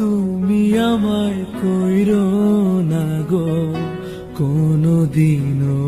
তুমি আমায় কইরো না গো কোনো দিনও